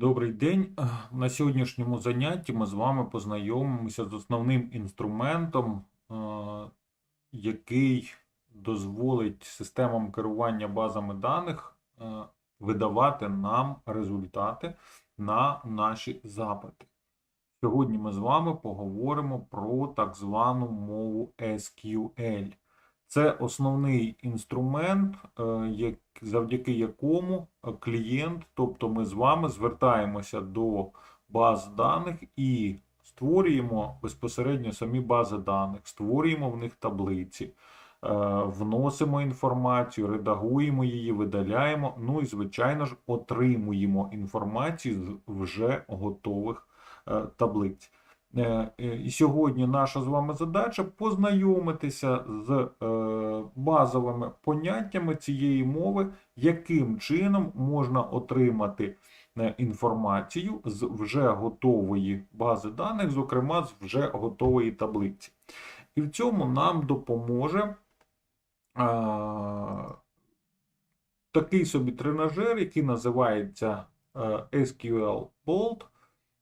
Добрий день. Е, На сьогоднішньому занятті ми з вами познайомимося з основним інструментом, е, який дозволить системам керування базами даних е, видавати нам результати на наші запити. Сьогодні ми з вами поговоримо про так звану мову SQL. Це основний інструмент, е, завдяки якому е, клієнт, тобто ми з вами звертаємося до баз даних і створюємо безпосередньо самі бази даних, створюємо в них таблиці, е, вносимо інформацію, редагуємо її, видаляємо, ну і, звичайно ж, отримуємо інформацію з вже готових таблиць. Е, е, І сьогодні наша з вами задача познайомитися з е, базовими поняттями цієї мови, яким чином можна отримати інформацію з вже готової бази даних, зокрема з вже готової таблиці. І в цьому нам допоможе такий собі тренажер, який називається SQL Bolt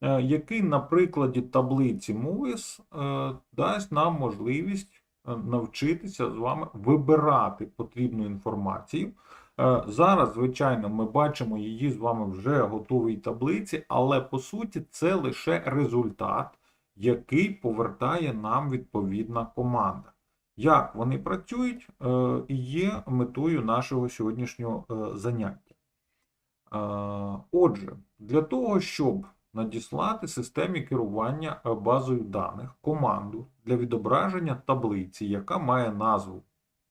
який на прикладі таблиці MOVIS е, дасть нам можливість е, навчитися з вами вибирати потрібну інформацію. Е, Зараз, звичайно, ми бачимо її з вами вже готовій таблиці, але по суті це лише результат, який повертає нам відповідна команда. Як вони працюють, е, є метою нашого сьогоднішнього е, заняття. Е, Отже, для того, щоб надіслати системі керування базою даних команду для відображення таблиці, яка має назву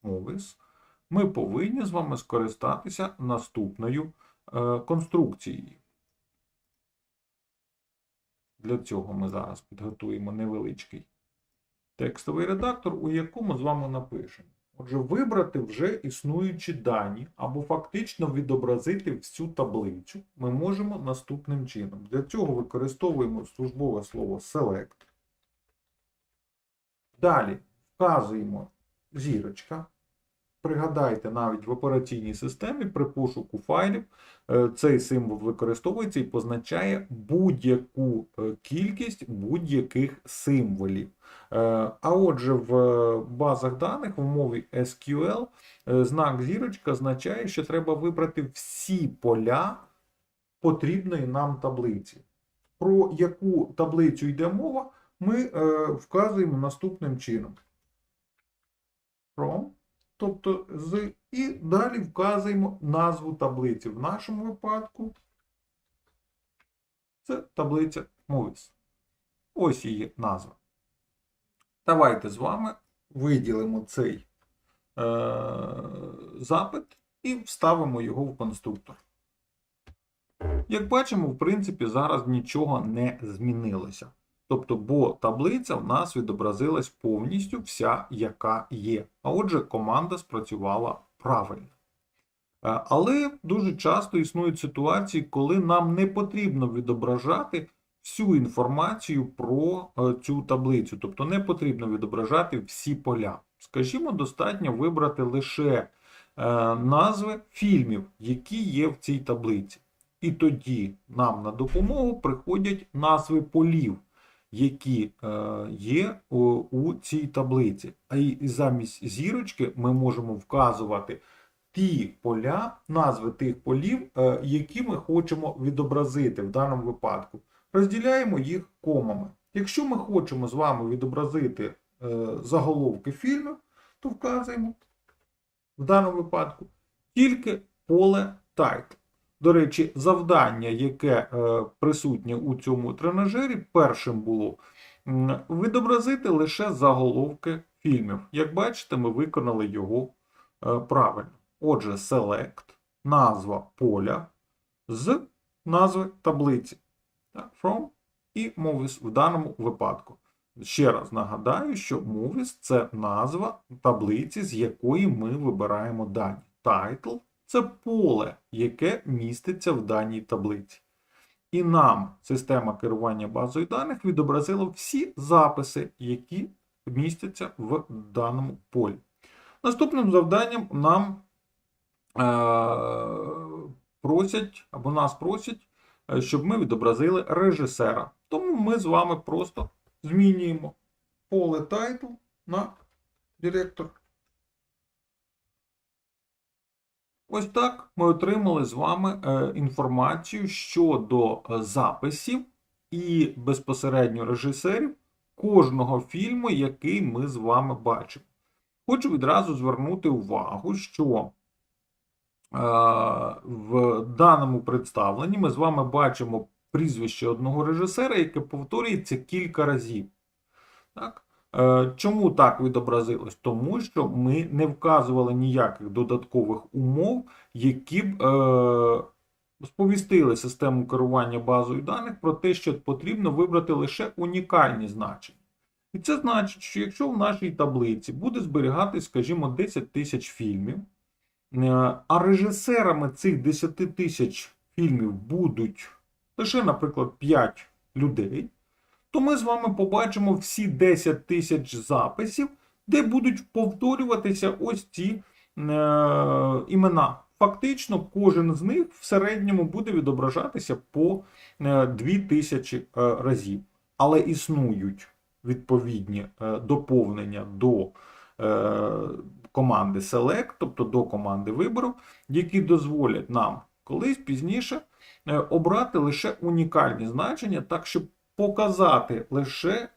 MOVIS, ми повинні з вами скористатися наступною е, конструкцією. Для цього ми зараз підготуємо невеличкий текстовий редактор, у якому з вами напишемо. Отже, вибрати вже існуючі дані або фактично відобразити всю таблицю ми можемо наступним чином. Для цього використовуємо службове слово select. Далі вказуємо зірочка. Пригадайте, навіть в операційній системі при пошуку файлів е, цей символ використовується і позначає будь-яку е, кількість будь-яких символів. Е, А отже, в базах даних в мові SQL знак зірочка означає, що треба вибрати всі поля потрібної нам таблиці. Про яку таблицю йде мова, ми вказуємо наступним чином. From, тобто з, і далі вказуємо назву таблиці. В нашому випадку це таблиця MOVIS. Ось її назва. Давайте з вами виділимо цей е, запит і вставимо його в конструктор. Як бачимо, в принципі, зараз нічого не змінилося. Тобто, бо таблиця в нас відобразилась повністю вся, яка є. А отже, команда спрацювала правильно. Е, Але дуже часто існують ситуації, коли нам не потрібно відображати всю інформацію про е, цю таблицю. Тобто не потрібно відображати всі поля. Скажімо, достатньо вибрати лише е, назви фільмів, які є в цій таблиці. І тоді нам на допомогу приходять назви полів, які е, є у, цій таблиці. А й замість зірочки ми можемо вказувати ті поля, назви тих полів, е, які ми хочемо відобразити в даному випадку. Розділяємо їх комами. Якщо ми хочемо з вами відобразити е, заголовки фільмів, то вказуємо в даному випадку тільки поле title. До речі, завдання, яке е, присутнє у цьому тренажері, першим було відобразити лише заголовки фільмів. Як бачите, ми виконали його е, правильно. Отже, select, назва поля з назви таблиці. From і movies в даному випадку. Ще раз нагадаю, що movies – це назва таблиці, з якої ми вибираємо дані. Title – це поле, яке міститься в даній таблиці. І нам система керування базою даних відобразила всі записи, які містяться в даному полі. Наступним завданням нам е, просять або нас просять е, щоб ми відобразили режисера. Тому ми з вами просто змінюємо поле тайтл на директор. Ось так ми отримали з вами е, інформацію щодо е, записів і безпосередньо режисерів кожного фільму, який ми з вами бачимо. Хочу відразу звернути увагу, що е, в даному представленні ми з вами бачимо прізвище одного режисера, яке повторюється кілька разів. Так? Е, Чому так відобразилось? Тому що ми не вказували ніяких додаткових умов, які б е, сповістили систему керування базою даних про те, що потрібно вибрати лише унікальні значення. І це значить, що якщо в нашій таблиці буде зберігати, скажімо, 10 тисяч фільмів, е, а режисерами цих 10 тисяч фільмів будуть лише, наприклад, 5 людей, то ми з вами побачимо всі 10 тисяч записів, де будуть повторюватися ось ці е, імена. Фактично, кожен з них в середньому буде відображатися по е, 2000 е, разів. Але існують відповідні е, доповнення до е, команди Select, тобто до команди вибору, які дозволять нам колись пізніше е, обрати лише унікальні значення, так щоб показати лише е,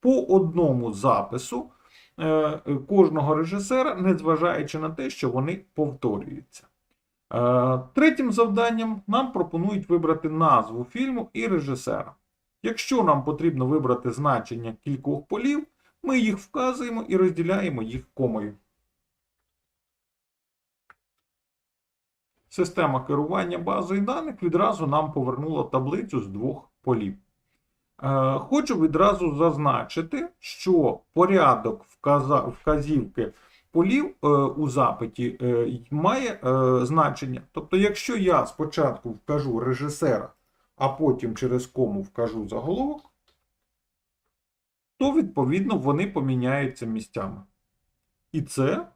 по одному запису е, кожного режисера, незважаючи на те, що вони повторюються. Е, Третім завданням нам пропонують вибрати назву фільму і режисера. Якщо нам потрібно вибрати значення кількох полів, ми їх вказуємо і розділяємо їх комою. Система керування базою даних відразу нам повернула таблицю з двох полів. Е, Хочу відразу зазначити, що порядок вказівки полів е, у запиті е, має значення. Тобто, якщо я спочатку вкажу режисера, а потім через кому вкажу заголовок, то відповідно вони поміняються місцями. І це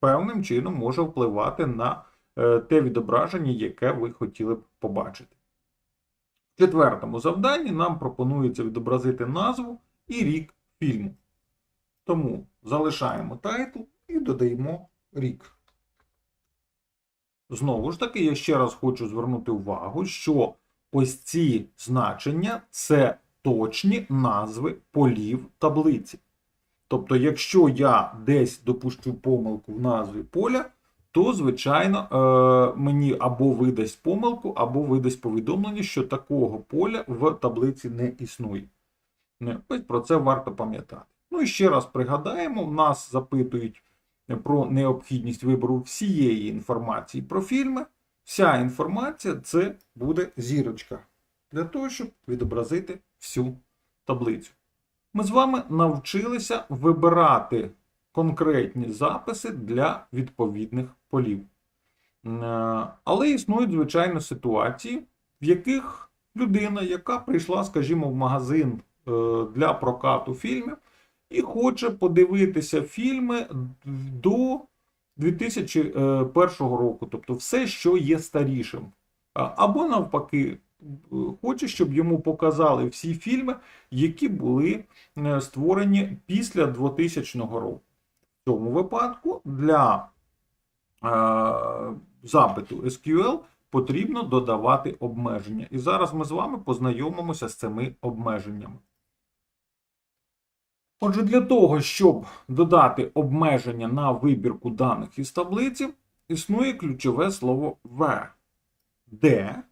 певним чином може впливати на те відображення, яке ви хотіли б побачити. Четвертому завданні нам пропонується відобразити назву і рік фільму. Тому залишаємо тайтл і додаємо рік. Знову ж таки, я ще раз хочу звернути увагу, що ось ці значення це точні назви полів таблиці. Тобто, якщо я десь допущу помилку в назві поля, то, звичайно, е, мені або видасть помилку, або видасть повідомлення, що такого поля в таблиці не існує. Ось про це варто пам'ятати. Ну і ще раз пригадаємо, в нас запитують про необхідність вибору всієї інформації про фільми. Вся інформація це буде зірочка для того, щоб відобразити всю таблицю. Ми з вами навчилися вибирати конкретні записи для відповідних полів. Е, Але існують, звичайно, ситуації, в яких людина, яка прийшла, скажімо, в магазин е, для прокату фільмів, і хоче подивитися фільми до 2001 року, тобто все, що є старішим. Або навпаки, е, хоче, щоб йому показали всі фільми, які були е, створені після 2000 року. Цьому випадку для е, запиту SQL потрібно додавати обмеження. І зараз ми з вами познайомимося з цими обмеженнями. Отже, для того, щоб додати обмеження на вибірку даних із таблиці, існує ключове слово V, де,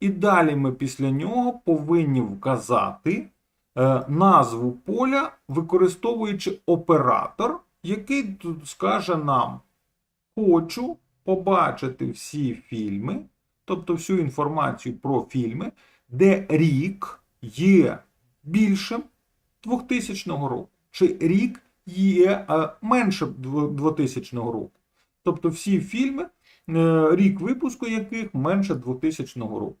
і далі ми після нього повинні вказати е, назву поля, використовуючи оператор, який тут скаже нам: Хочу побачити всі фільми, тобто всю інформацію про фільми, де рік є більшим 2000 року, чи рік є е, менше 2000 року. Тобто всі фільми, е, рік випуску яких менше 2000 року.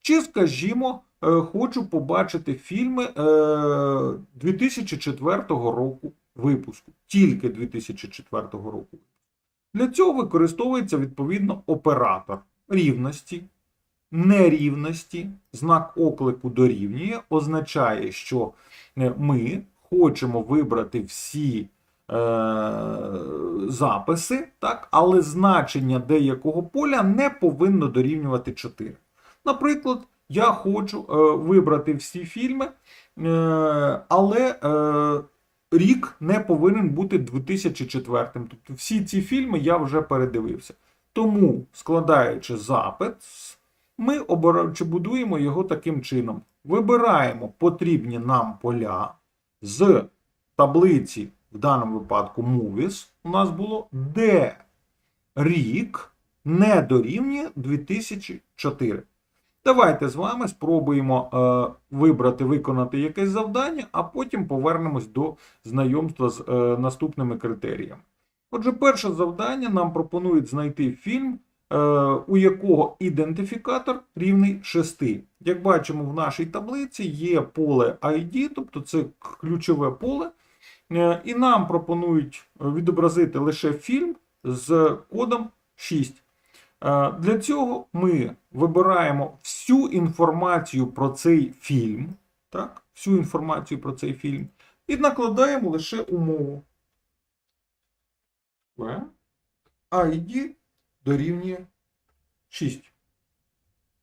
Чи, скажімо, е, хочу побачити фільми е, 2004 року випуску, тільки 2004 року. Для цього використовується відповідно оператор рівності, нерівності, знак оклику дорівнює, означає, що е, ми хочемо вибрати всі е, записи, так, але значення деякого поля не повинно дорівнювати 4. Наприклад, я хочу е, вибрати всі фільми, е, але е, рік не повинен бути 2004. Тобто всі ці фільми я вже передивився. Тому, складаючи запит, ми обирачи, будуємо його таким чином. Вибираємо потрібні нам поля з таблиці, в даному випадку Movies, у нас було, де рік не дорівнює 2004. Давайте з вами спробуємо е, вибрати, виконати якесь завдання, а потім повернемось до знайомства з е, наступними критеріями. Отже, перше завдання нам пропонують знайти фільм, е, у якого ідентифікатор рівний 6. Як бачимо, в нашій таблиці є поле ID, тобто це ключове поле, і нам пропонують відобразити лише фільм з кодом 6. Е, Для цього ми вибираємо всю інформацію про цей фільм, так? всю інформацію про цей фільм, і накладаємо лише умову. ID дорівнює 6.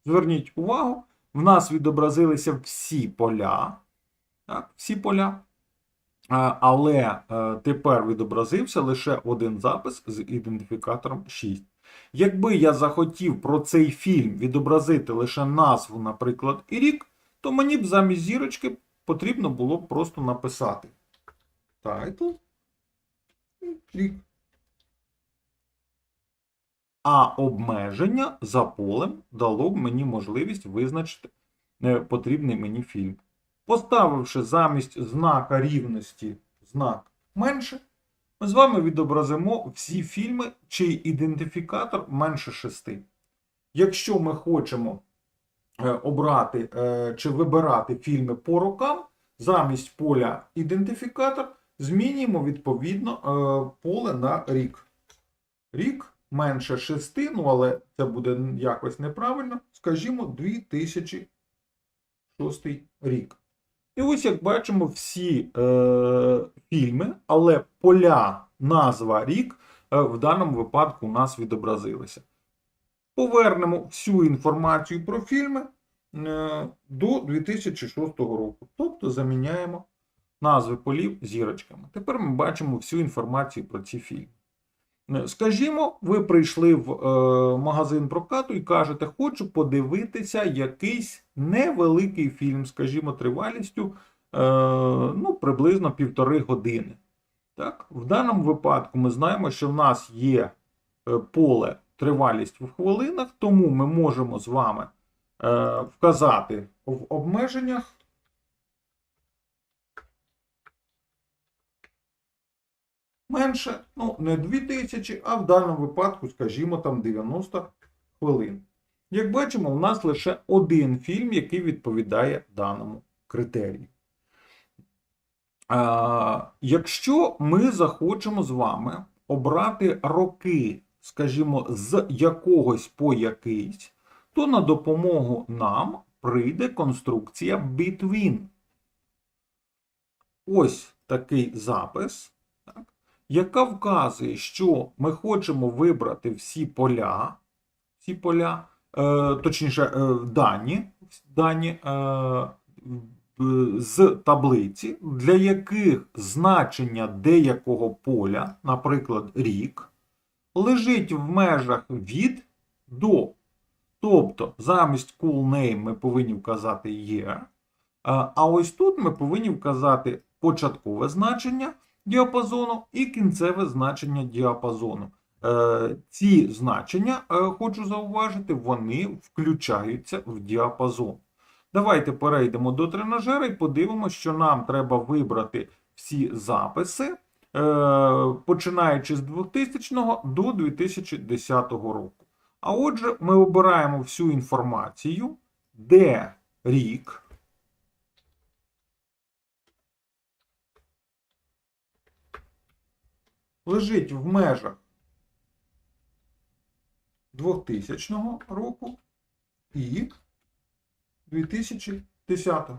Зверніть увагу, в нас відобразилися всі поля. Так, всі поля. Але е, тепер відобразився лише один запис з ідентифікатором 6. Якби я захотів про цей фільм відобразити лише назву, наприклад, і рік, то мені б замість зірочки потрібно було б просто написати тайтл рік. А обмеження за полем дало б мені можливість визначити е, потрібний мені фільм. Поставивши замість знака рівності знак менше, ми з вами відобразимо всі фільми, чий ідентифікатор менше 6. Якщо ми хочемо е, обрати е, чи вибирати фільми по рокам, замість поля ідентифікатор змінюємо відповідно е, поле на рік. Рік менше 6, ну але це буде якось неправильно. Скажімо, 2006 рік. І ось як бачимо, всі е, фільми, але поля, назва рік е, в даному випадку у нас відобразилися. Повернемо всю інформацію про фільми е, до 2006 року. Тобто заміняємо назви полів зірочками. Тепер ми бачимо всю інформацію про ці фільми. Скажімо, ви прийшли в е, магазин прокату і кажете, хочу подивитися якийсь невеликий фільм, скажімо, тривалістю е, ну, приблизно півтори години. Так? В даному випадку ми знаємо, що в нас є е, поле тривалість в хвилинах, тому ми можемо з вами е, вказати в обмеженнях менше, ну, не 2000, а в даному випадку, скажімо, там 90 хвилин. Як бачимо, у нас лише один фільм, який відповідає даному критерію. А, якщо ми захочемо з вами обрати роки, скажімо, з якогось по якийсь, то на допомогу нам прийде конструкція between. Ось такий запис яка вказує, що ми хочемо вибрати всі поля, всі поля, е, точніше, е, дані, дані е, з таблиці, для яких значення деякого поля, наприклад, рік, лежить в межах від до. Тобто, замість cool name ми повинні вказати year, а ось тут ми повинні вказати початкове значення діапазону і кінцеве значення діапазону. Е, ці значення, е, хочу зауважити, вони включаються в діапазон. Давайте перейдемо до тренажера і подивимося, що нам треба вибрати всі записи, е, починаючи з 2000 до 2010 року. А отже, ми обираємо всю інформацію, де рік. Лежить в межах 2000 року і 2010.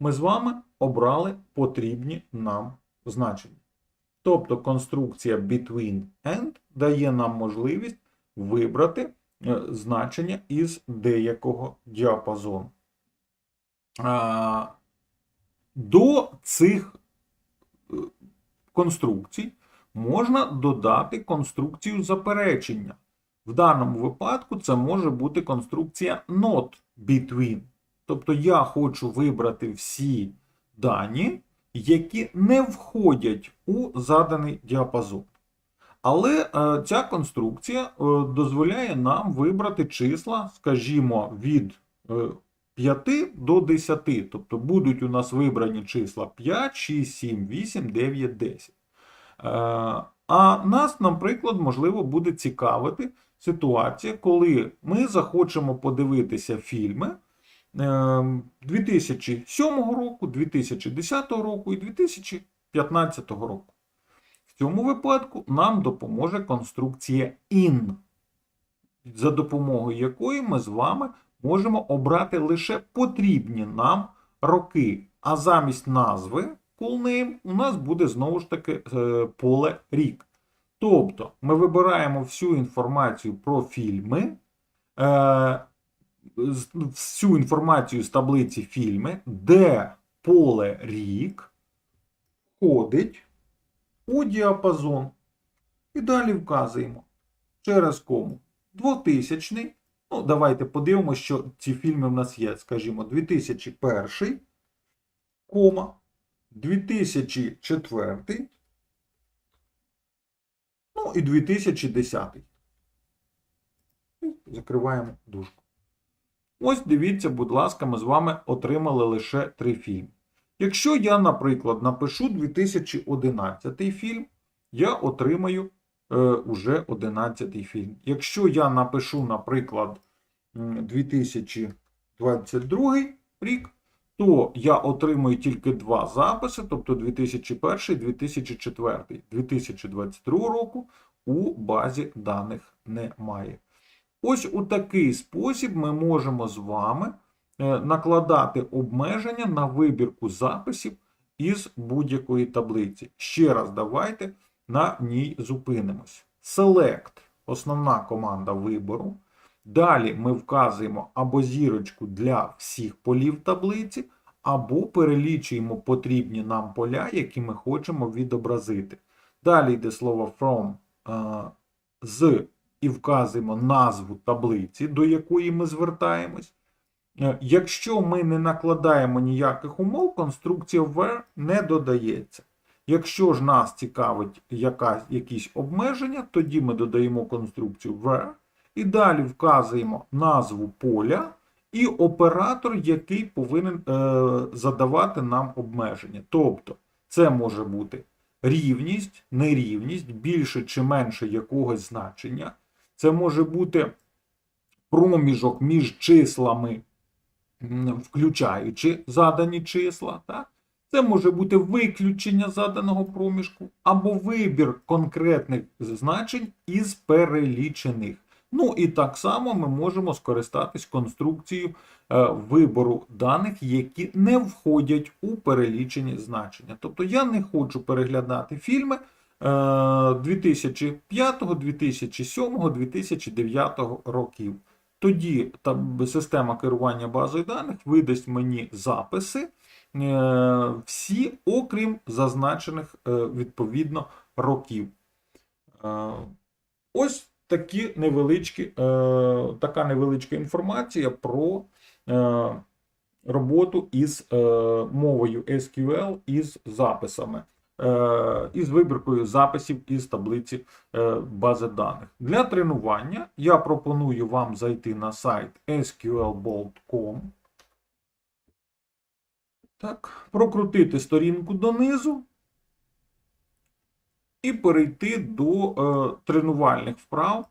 Ми з вами обрали потрібні нам значення. Тобто конструкція between and дає нам можливість вибрати е, значення із деякого діапазону. До цих конструкцій можна додати конструкцію заперечення. В даному випадку це може бути конструкція not between. Тобто я хочу вибрати всі дані, які не входять у заданий діапазон. Але е, ця конструкція е, дозволяє нам вибрати числа, скажімо, від е, 5 до 10. Тобто будуть у нас вибрані числа 5, 6, 7, 8, 9, 10. Е, а нас, наприклад, можливо, буде цікавити ситуація, коли ми захочемо подивитися фільми е, 2007 року, 2010 року і 2015 року. В цьому випадку нам допоможе конструкція IN, за допомогою якої ми з вами можемо обрати лише потрібні нам роки. А замість назви cool name у нас буде знову ж таки е, поле рік. Тобто ми вибираємо всю інформацію про фільми, е, всю інформацію з таблиці фільми, де поле рік входить у діапазон. І далі вказуємо через кому 2000. Ну, давайте подивимося, що ці фільми в нас є. Скажімо, 2001, кома, 2004, ну і 2010. Закриваємо дужку. Ось дивіться, будь ласка, ми з вами отримали лише три фільми. Якщо я, наприклад, напишу 2011 фільм, я отримаю уже 11 фільм. Якщо я напишу, наприклад, 2022 рік, то я отримую тільки два записи, тобто 2001 і 2004. 2022 року у базі даних немає. Ось у такий спосіб ми можемо з вами е, накладати обмеження на вибірку записів із будь-якої таблиці. Ще раз давайте на ній зупинимось. Select основна команда вибору. Далі ми вказуємо або зірочку для всіх полів таблиці, або перелічуємо потрібні нам поля, які ми хочемо відобразити. Далі йде слово from е, з і вказуємо назву таблиці, до якої ми звертаємось. Е, Якщо ми не накладаємо ніяких умов, конструкція where не додається. Якщо ж нас цікавить якась, якісь обмеження, тоді ми додаємо конструкцію where і далі вказуємо назву поля і оператор, який повинен е, задавати нам обмеження. Тобто, це може бути рівність, нерівність, більше чи менше якогось значення. Це може бути проміжок між числами, включаючи задані числа. Так? Це може бути виключення заданого проміжку або вибір конкретних значень із перелічених. Ну і так само ми можемо скористатись конструкцією е, вибору даних, які не входять у перелічені значення. Тобто я не хочу переглядати фільми е, 2005, 2007, 2009 років. Тоді система керування базою даних видасть мені записи всі, окрім зазначених е, відповідно років. Е, Ось такі невеличкі, е, така невеличка інформація про е, роботу із е, мовою SQL із записами, е, із вибіркою записів із таблиці е, бази даних. Для тренування я пропоную вам зайти на сайт sqlbolt.com. Так, прокрутити сторінку донизу і перейти до е, тренувальних вправ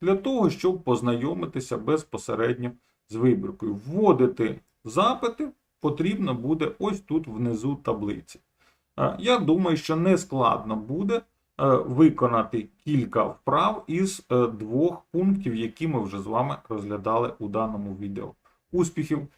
для того, щоб познайомитися безпосередньо з вибіркою. Вводити запити потрібно буде ось тут внизу таблиці. Е, Я думаю, що не складно буде виконати кілька вправ із е, двох пунктів, які ми вже з вами розглядали у даному відео. Успіхів!